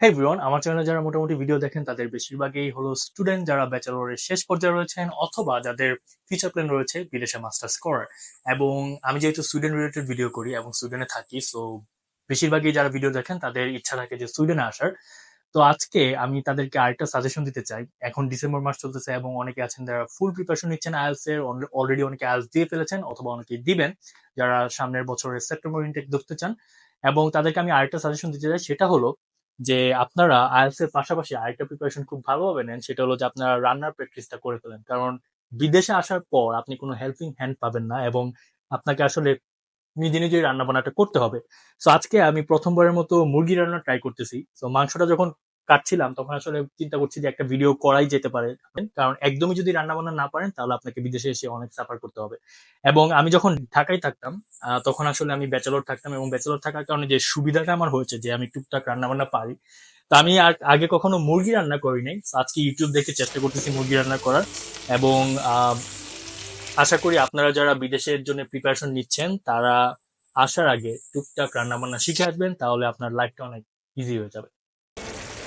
হ্যাঁ এভরিওয়ান আমার চ্যানেলে যারা মোটামুটি ভিডিও দেখেন, তাদের বেশিরভাগই হলো স্টুডেন্ট যারা ব্যাচেলরের শেষ পর্যায়ে রয়েছেন অথবা যাদের ফিউচার প্ল্যান রয়েছে বিদেশে মাস্টার্স করার। এবং আমি যেহেতু সুইডেন রিলেটেড ভিডিও করি এবং সুইডেনে থাকি সো বেশিরভাগই যারা ভিডিও দেখেন, তাদের ইচ্ছা থাকে যে সুইডেনে আসার। তো আজকে আমি তাদেরকে আরেকটা সাজেশন দিতে চাই। এখন ডিসেম্বর মাস চলতেছে এবং অনেকে আছেন যারা ফুল প্রিপারেশন নিচ্ছেন আইএলস এর অলরেডি অনেকে আইএলস দিয়ে ফেলেছেন অথবা অনেকে দিবেন, যারা সামনের বছরের সেপ্টেম্বর ইনটেক দেখতে চান। এবং তাদেরকে আমি আরেকটা সাজেশন দিতে চাই, সেটা হলো যে আপনারা আইএলস এর পাশাপাশি আরেকটা প্রিপারেশন খুব ভালোভাবে নেন, সেটা হলো যে আপনারা রান্নার প্র্যাকটিসটা করে ফেলেন। কারণ বিদেশে আসার পর আপনি কোনো হেল্পিং হ্যান্ড পাবেন না এবং আপনাকে আসলে নিজে নিজেই রান্না বান্নাটা করতে হবে। সো আজকে আমি প্রথমবারের মতো মুরগি রান্না ট্রাই করতেছি। সো মাংসটা যখন কাটছিলাম, তখন আসলে চিন্তা করছি যে একটা ভিডিও করাই যেতে পারে। কারণ একদমই যদি রান্না বান্না না পারেন, তাহলে আপনাকে বিদেশে এসে অনেক সাফার করতে হবে। এবং আমি যখন ঢাকায় থাকতাম তখন আসলে আমি ব্যাচেলর থাকতাম এবং ব্যাচেলর থাকার কারণে যে সুবিধাটা আমার হয়েছে যে আমি টুকটাক রান্না বান্না পারি, তা আমি আর আগে কখনো মুরগি রান্না করি নাই। আজকে ইউটিউব দেখে চেষ্টা করতেছি মুরগি রান্না করার এবং আশা করি আপনারা যারা বিদেশের জন্য প্রিপারেশন নিচ্ছেন, তারা আসার আগে টুকটাক রান্না বান্না শিখে আসবেন, তাহলে আপনার লাইফটা অনেক ইজি হয়ে যাবে।